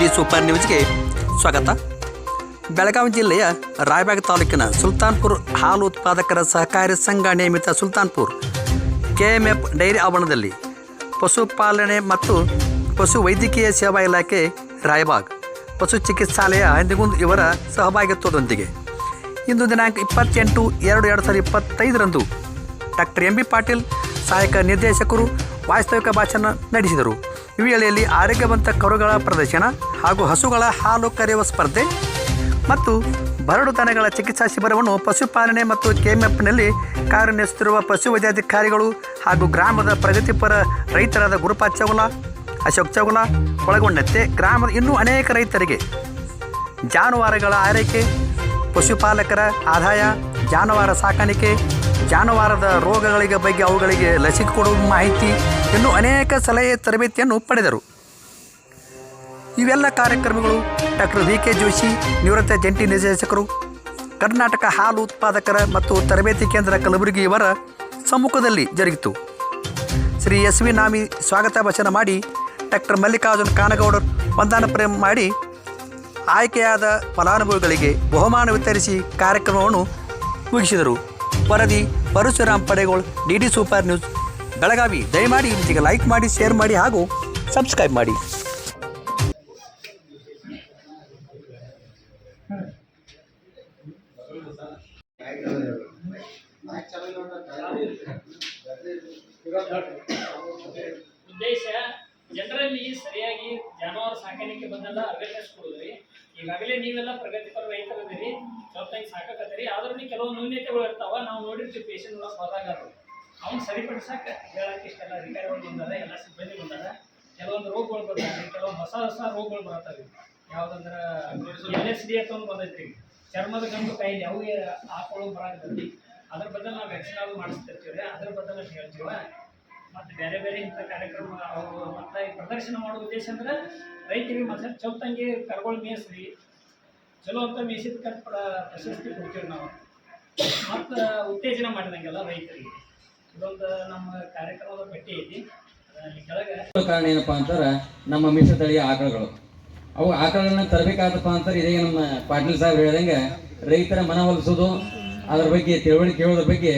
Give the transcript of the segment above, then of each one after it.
D super ನ್ಯೂಸ್ಗೆ ಸ್ವಾಗತ. ಬೆಳಗಾವಿ ಜಿಲ್ಲೆಯ ರಾಯಬಾಗ್ ತಾಲೂಕಿನ ಸುಲ್ತಾನ್ಪುರ್ ಹಾಲು ಉತ್ಪಾದಕರ ಸಹಕಾರಿ ಸಂಘ ನಿಯಮಿತ ಸುಲ್ತಾನ್ಪುರ್ ಕೆಎಂಎಫ್ ಡೈರಿ ಆವರಣದಲ್ಲಿ ಪಶುಪಾಲನೆ ಮತ್ತು ಪಶು ವೈದ್ಯಕೀಯ ಸೇವಾ ಇಲಾಖೆ ರಾಯಬಾಗ್, ಪಶು ಚಿಕಿತ್ಸಾಲಯ ಹಂದಿಗುಂದ್ ಇವರ ಸಹಭಾಗಿತ್ವದೊಂದಿಗೆ. ಇಂದು ದಿನಾಂಕ ಇಪ್ಪತ್ತೆಂಟು ಎರಡು ಎರಡು ಸಾವಿರದ ಇಪ್ಪತ್ತೈದರಂದು ಡಾಕ್ಟರ್ ಎಂ ಬಿ ಪಾಟೀಲ್, ಸಹಾಯಕ ನಿರ್ದೇಶಕರು, ವಾಸ್ತವಿಕ ಭಾಷಣ ನಡೆಸಿದರು. ಈ ವೇಳೆಯಲ್ಲಿ ಆರೋಗ್ಯವಂತ ಕರುಗಳ ಪ್ರದರ್ಶನ ಹಾಗೂ ಹಸುಗಳ ಹಾಲು ಕರೆಯುವ ಸ್ಪರ್ಧೆ ಮತ್ತು ಬರಡು ದನಗಳ ಚಿಕಿತ್ಸಾ ಶಿಬಿರವನ್ನು ಪಶುಪಾಲನೆ ಮತ್ತು ಕೆಎಂಎಫ್ನಲ್ಲಿ ಕಾರ್ಯನಿರ್ವಹಿಸುತ್ತಿರುವ ಪಶು ವೈದ್ಯಾಧಿಕಾರಿಗಳು ಹಾಗೂ ಗ್ರಾಮದ ಪ್ರಗತಿಪರ ರೈತರಾದ ಗುರುಪಾತ್ ಚೌಲ, ಅಶೋಕ್ ಚೌಲ ಒಳಗೊಂಡಂತೆ ಗ್ರಾಮದ ಇನ್ನೂ ಅನೇಕ ರೈತರಿಗೆ ಜಾನುವಾರುಗಳ ಆರೈಕೆ, ಪಶುಪಾಲಕರ ಆದಾಯ, ಜಾನುವಾರು ಸಾಕಾಣಿಕೆ, ಜಾನುವಾರದ ರೋಗಗಳಿಗೆ ಬಗ್ಗೆ ಅವುಗಳಿಗೆ ಲಸಿಕೆ ಕೊಡುವ ಮಾಹಿತಿ, ಇನ್ನೂ ಅನೇಕ ಸಲಹೆ ತರಬೇತಿಯನ್ನು ಪಡೆದರು. ಇವೆಲ್ಲ ಕಾರ್ಯಕ್ರಮಗಳು ಡಾಕ್ಟರ್ ವಿ ಕೆ ಜೋಶಿ, ನಿವೃತ್ತ ಜಂಟಿ ನಿರ್ದೇಶಕರು, ಕರ್ನಾಟಕ ಹಾಲು ಉತ್ಪಾದಕರ ಮತ್ತು ತರಬೇತಿ ಕೇಂದ್ರ ಕಲಬುರಗಿ ಇವರ ಸಮ್ಮುಖದಲ್ಲಿ ಜರುಗಿತು. ಶ್ರೀ ಎಸ್ ವಿ ನಾಮಿ ಸ್ವಾಗತ ಭಾಷಣ ಮಾಡಿ ಡಾಕ್ಟರ್ ಮಲ್ಲಿಕಾರ್ಜುನ್ ಕಾನಗೌಡರ್ ವಂದನ ಪ್ರೇಮ ಮಾಡಿ ಆಯ್ಕೆಯಾದ ಫಲಾನುಭವಿಗಳಿಗೆ ಬಹುಮಾನ ವಿತರಿಸಿ ಕಾರ್ಯಕ್ರಮವನ್ನು ಮುಗಿಸಿದರು. ವರದಿ Parashuram Padegol, D D super news, Belagavi. ದಯಮಾಡಿ ಇದಕ್ಕೆ ಲೈಕ್ ಮಾಡಿ, ಶೇರ್ ಮಾಡಿ ಹಾಗೂ ಸಬ್ಸ್ಕ್ರೈಬ್ ಮಾಡಿ. ಉದ್ದೇಶ, ಜನರಲ್ಲಿ ಸರಿಯಾಗಿ ಜಾನುವಾರು ಸಾಕಾಣಿಕೆ ಬಂದೆಲ್ಲ ಅವೇರ್ನೆಸ್ ಕೊಡೋದ್ರಿ. ಈಗಾಗಲೇ ನೀವೆಲ್ಲ ಪ್ರಗತಿಪರ ರೈತರದಿರಿ ಜೊತೆಗೆ ಸಾಕಕತ್ತೀರಿ. ಆದ್ರೂ ಕೆಲವು ನ್ಯೂನ್ಯತೆಗಳು ಇರ್ತಾವ. ನಾವು ನೋಡಿರ್ತೀವಿ ಪೇಷಂಟ್ ಒಳಗೆ ಹೋದಾಗ ಅವ್ನು ಸರಿಪಡಿಸಕ ಹೇಳಕ್ಕೆ ಇಷ್ಟೆಲ್ಲ ಅಧಿಕಾರಿಗಳು ಬಂದಾರ, ಎಲ್ಲ ಸಿಬ್ಬಂದಿ ಬಂದಾರ. ಕೆಲವೊಂದು ರೋಗಗಳು ಬರ್ತಾವೆ. ಕೆಲವೊಂದು ಹೊಸ ಹೊಸ ರೋಗಗಳು ಬರತ್ತವೆ. ಯಾವ್ದಂದ್ರೆ ಎಲ್ ಎಸ್ ಡಿ ಅಂತ ಬಂದೈತ್ರಿ. ಚರ್ಮದ ಗಂಟು ಕಾಯಿಲೆ ಅವು ಹಾಕೊಳ್ಳೋ ಬರಾಕತ್ತೈತಿ ಅದ್ರ ಬದಲು ನಾವು ವ್ಯಾಕ್ಸಿನ್ ಮಾಡಿಸ್ತಿರ್ತೀವಿ, ಅದ್ರ ಬದಲು ಹೇಳ್ತೀವ? ಮತ್ತೆ ಬೇರೆ ಬೇರೆ ಇಂಥ ಕಾರ್ಯಕ್ರಮ ಅವರು ಮತ್ತೆ ಪ್ರದರ್ಶನ ಮಾಡೋ ಉದ್ದೇಶ ಅಂದ್ರೆ ರೈತರಿಗೆ ಮತ್ತೆ ಚೌತಂಗಿ ಕರ್ಗಳು ಮೇಯಿಸ್ರಿ ಚಲೋ ಅಂತ ಮೇಯಿಸಿದ ಕಟ್ ಪ್ರಶಸ್ತಿ ಕೊಡ್ತೀವಿ ನಾವು. ಮತ್ತು ಉತ್ತೇಜನ ಮಾಡಿದಂಗೆಲ್ಲ ರೈತರಿಗೆ. ಇದೊಂದು ನಮ್ಮ ಕಾರ್ಯಕ್ರಮದ ಪಟ್ಟಿ ಐತಿ ಕೆಳಗೆ ಕಾರಣ ಏನಪ್ಪಾ ಅಂತಾರೆ ನಮ್ಮ ಮೀಸತಳಿಯ ಆಕಳುಗಳು. ಅವು ಆಕಳನ್ನ ತರಬೇಕಾದಪ್ಪ ಅಂತಾರೆ. ಇದೇ ನಮ್ಮ ಪಾಟೀಲ್ ಸಾಹೇಬ್ ಹೇಳ್ದಂಗೆ, ರೈತರ ಮನವೊಲಿಸೋದು ಅದ್ರ ಬಗ್ಗೆ ತಿಳುವಳಿಕೆ ಹೇಳೋದ್ರ ಬಗ್ಗೆ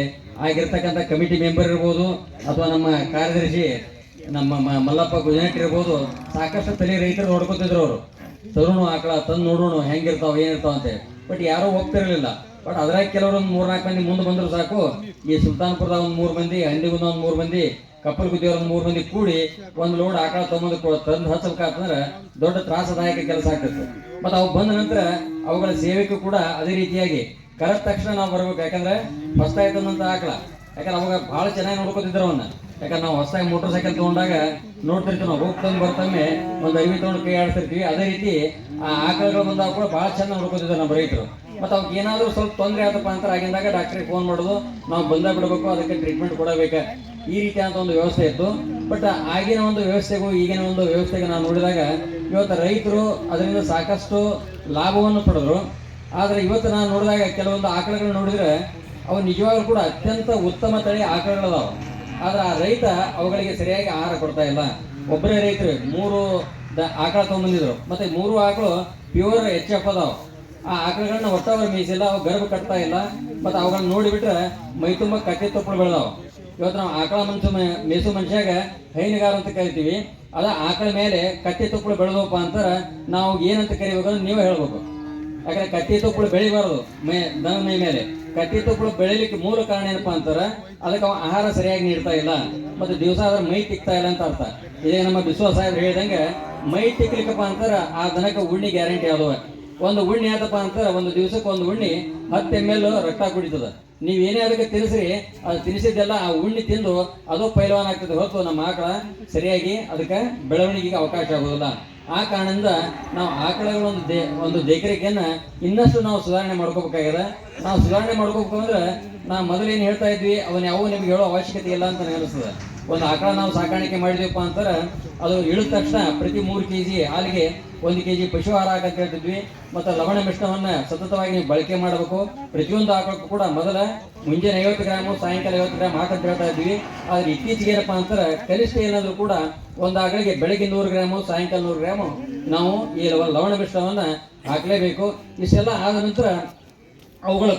ಆಗಿರ್ತಕ್ಕಂಥ ಕಮಿಟಿ ಮೆಂಬರ್ ಇರ್ಬೋದು, ಅಥವಾ ನಮ್ಮ ಕಾರ್ಯದರ್ಶಿ, ನಮ್ಮ ಮಲ್ಲಪ್ಪ ಗುಜನಟ್ ಇರ್ಬೋದು, ಸಾಕಷ್ಟು ತಲೆ ರೈತರು ನೋಡ್ಕೊತಿದ್ರು ಅವರು. ತರುಣು ಆಕಳ ತಂದು ನೋಡೋಣ, ಹೆಂಗಿರ್ತಾವ, ಏನಿರ್ತಾವ ಅಂತ ಬಟ್ ಯಾರೂ ಹೋಗ್ತಿರ್ಲಿಲ್ಲ. ಬಟ್ ಅದ್ರಾಗ ಕೆಲವರು ಒಂದು ಮೂರ್ನಾಲ್ಕು ಮಂದಿ ಮುಂದೆ ಬಂದ್ರು ಸಾಕು. ಈ ಸುಲ್ತಾನ್ಪುರದ ಒಂದು ಮೂರು ಮಂದಿ ಹಂದಿಗುಂದ ಒಂದು ಮೂರು ಮಂದಿ ಕಪ್ಪಲ್ ಗುದ್ದಿಯವ್ರ ಮೂರು ಮಂದಿ ಕೂಡಿ ಒಂದು ಲೋಡ್ ಆಕಳ ತಗೊಂಡ್ ತಂದು ಹಚ್ಚಬೇಕಂತಂದ್ರೆ ದೊಡ್ಡ ತ್ರಾಸದಾಯಕ ಕೆಲಸ ಆಗ್ತಿತ್ತು. ಮತ್ತ ಅವು ಬಂದ ನಂತರ ಅವುಗಳ ಸೇವೆಗೂ ಕೂಡ ಅದೇ ರೀತಿಯಾಗಿ ಕರೆದ ತಕ್ಷಣ ನಾವು ಬರ್ಬೇಕು. ಯಾಕಂದ್ರೆ ಹೊಸದಾಗಿ ತಂದಂತ ಆಕಳ. ಯಾಕಂದ್ರೆ ಅವಾಗ ಬಹಳ ಚೆನ್ನಾಗಿ ನೋಡ್ಕೊತಿದ್ರು ಅವನ್ನ ಯಾಕಂದ್ರೆ ನಾವು ಹೊಸದಾಗಿ ಮೋಟರ್ ಸೈಕಲ್ ತಗೊಂಡಾಗ ನೋಡ್ತಿರ್ತೀವಿ ನಾವು ಹೋಗ್ತಂದು ಬರ್ತಮ್ಮೆ ಒಂದು ಅರಿವಿ ತಗೊಂಡು ಕೈ ಆಡ್ತಿರ್ತೀವಿ ಅದೇ ರೀತಿ ಆ ಆಕಳಗಳು ಬಂದಾಗ ಕೂಡ ಬಹಳ ಚೆನ್ನಾಗಿ ನೋಡ್ಕೋತಿದ್ರು ನಮ್ಮ ರೈತರು. ಮತ್ತು ಅವ್ರಿಗೆ ಏನಾದರೂ ಸ್ವಲ್ಪ ತೊಂದರೆ ಆತಪ್ಪ ಅಂತ ಆಗಿಂದಾಗ ಡಾಕ್ಟ್ರಿಗೆ ಫೋನ್ ಮಾಡೋದು. ನಾವು ಬಂದಾಗ ಬಿಡಬೇಕು, ಅದಕ್ಕೆ ಟ್ರೀಟ್ಮೆಂಟ್ ಕೊಡಬೇಕು. ಈ ರೀತಿಯಾದ ಒಂದು ವ್ಯವಸ್ಥೆ ಇತ್ತು. ಬಟ್ ಆಗಿನ ಒಂದು ವ್ಯವಸ್ಥೆಗೂ ಈಗಿನ ಒಂದು ವ್ಯವಸ್ಥೆಗೆ ನಾವು ನೋಡಿದಾಗ ಇವತ್ತು ರೈತರು ಅದರಿಂದ ಸಾಕಷ್ಟು ಲಾಭವನ್ನು ಪಡೆದ್ರು. ಆದರೆ ಇವತ್ತು ನಾನು ನೋಡಿದಾಗ ಕೆಲವೊಂದು ಆಕಳಗಳು ನೋಡಿದ್ರೆ ಅವು ನಿಜವಾಗ್ಲೂ ಕೂಡ ಅತ್ಯಂತ ಉತ್ತಮ ತಳಿ ಆಕಳಗಳದಾವ. ಆದರೆ ಆ ರೈತ ಅವುಗಳಿಗೆ ಸರಿಯಾಗಿ ಆಹಾರ ಕೊಡ್ತಾ ಇಲ್ಲ. ಒಬ್ಬರೇ ರೈತರು ಮೂರು ದ- ಆಕಳ ತಗೊಂಬಂದಿದ್ರು ಮತ್ತೆ ಮೂರು ಆಕಳು ಪ್ಯೂರ್ ಎಚ್ ಎಫ್ ಅದಾವ. ಆ ಆಕಳಗಳನ್ನ ಒಟ್ಟವರು ಮೀಸಿಲ್ಲ ಅವು ಗರ್ಭ ಕಟ್ತಾ ಇಲ್ಲ. ಮತ್ತೆ ಅವುಗಳನ್ನ ನೋಡಿಬಿಟ್ರೆ ಮೈ ತುಂಬ ಕಟ್ಟಿ ತೊಪ್ಪಳು ಬೆಳೆದಾವ. ಇವತ್ತು ನಾವು ಆಕಳ ಮನುಷ್ಯ ಮೇಸು ಮನುಷ್ಯಾಗ ಹೈನುಗಾರ ಅಂತ ಕರಿತೀವಿ. ಅದ ಆಕಳ ಮೇಲೆ ಕತ್ತಿ ತುಪ್ಪಳು ಬೆಳೆದಪ್ಪ ಅಂತಾರೆ, ನಾವು ಏನಂತ ಕರಿಬೇಕು ಅಂತ ನೀವೇ ಹೇಳ್ಬೇಕು. ಯಾಕಂದ್ರೆ ಕತ್ತಿ ತುಪ್ಪಳು ಬೆಳಿಬಾರದು ಮೇ, ದನ ಮೈ ಮೇಲೆ. ಕತ್ತಿ ತುಪ್ಪಳು ಬೆಳಿಲಿಕ್ಕೆ ಮೂಲ ಕಾರಣ ಏನಪ್ಪಾ ಅಂತಾರ, ಅದಕ್ಕೆ ಅವ ಆಹಾರ ಸರಿಯಾಗಿ ನೀಡ್ತಾ ಇಲ್ಲ. ಮತ್ತೆ ದಿವಸ ಅದ್ರ ಮೈ ತಿಕ್ತಾ ಇಲ್ಲ ಅಂತ ಅರ್ಥ. ಇದೇ ನಮ್ಮ ವಿಶ್ವಾಸ ಸಾಹೇಬ್ರು ಹೇಳಿದಂಗೆ ಮೈ ತಿಕ್ಲಿಕ್ಕಪ್ಪ ಅಂತಾರ, ಆ ದನಕ್ಕೆ ಉಣ್ಣಿ ಗ್ಯಾರಂಟಿ ಅದಾವ ಒಂದು ಉಣ್ಣಿ ಆತಪ್ಪ ಅಂತ ಒಂದು ದಿವಸಕ್ಕೆ ಒಂದು ಉಣ್ಣಿ ಹತ್ತು ಎಂ ಎಲ್ ರಕ್ತ ಕುಡಿತದ. ನೀವೇನೇ ಅದಕ್ಕೆ ತಿನ್ನಿಸ್ರಿ, ಅದು ತಿನ್ನಿಸಿದ್ದೆಲ್ಲ ಆ ಉಣ್ಣಿ ತಿಂದು ಅದು ಪೈಲವಾನ್ ಆಗ್ತದೆ. ಹೊತ್ತು ನಮ್ಮ ಆಕಳ ಸರಿಯಾಗಿ ಅದಕ್ಕೆ ಬೆಳವಣಿಗೆಗೆ ಅವಕಾಶ ಆಗೋದಿಲ್ಲ. ಆ ಕಾರಣದಿಂದ ನಾವು ಆಕಳಗಳ ಒಂದು ದೇ, ಒಂದು ದೇಖರೇಖೆಯನ್ನು ಇನ್ನಷ್ಟು ನಾವು ಸುಧಾರಣೆ ಮಾಡ್ಕೋಬೇಕಾಗ್ಯದ ನಾವು ಸುಧಾರಣೆ ಮಾಡ್ಕೋಬೇಕು ಅಂದ್ರೆ ನಾವು ಮೊದಲೇನು ಹೇಳ್ತಾ ಇದ್ವಿ, ಅವನ್ ಯಾವ ನಿಮ್ಗೆ ಹೇಳೋ ಅವಶ್ಯಕತೆ ಇಲ್ಲ ಅಂತ ನನಗೆ ಅನಿಸ್ತದೆ ಒಂದು ಆಕಳ ನಾವು ಸಾಕಾಣಿಕೆ ಮಾಡಿದ್ವಿಪ್ಪ ಅಂತಾರೆ ಅದು ಇಳಿದ ತಕ್ಷಣ ಪ್ರತಿ ಮೂರು ಕೆ ಜಿ ಹಾಲಿಗೆ ಒಂದು ಕೆ ಜಿ ಪಶು ಆಹಾರ ಹಾಕಂತ ಹೇಳ್ತಿದ್ವಿ. ಮತ್ತು ಲವಣ ಮಿಶ್ರಣವನ್ನು ಸತತವಾಗಿ ನೀವು ಬಳಕೆ ಮಾಡಬೇಕು. ಪ್ರತಿಯೊಂದು ಆಕಳಕ್ಕೂ ಕೂಡ ಮೊದಲ ಮುಂಜಾನೆ ಐವತ್ತು ಗ್ರಾಮು, ಸಾಯಂಕಾಲ ಐವತ್ತು ಗ್ರಾಮ್ ಹಾಕಂತ ಹೇಳ್ತಾ ಇದ್ವಿ. ಆದ್ರೆ ಇತ್ತೀಚೆಗೆ ಏನಪ್ಪಾ ಅಂತಾರೆ, ಕನಿಷ್ಠ ಏನಾದರೂ ಕೂಡ ಒಂದು ಆಕಳಿಗೆ ಬೆಳಗ್ಗೆ ನೂರು ಗ್ರಾಮು, ಸಾಯಂಕಾಲ ನೂರು ಗ್ರಾಮು ನಾವು ಈ ಲವಣ ಮಿಶ್ರಣವನ್ನು ಹಾಕಲೇಬೇಕು. ಇಷ್ಟೆಲ್ಲ ಆದ ನಂತರ ಅವುಗಳ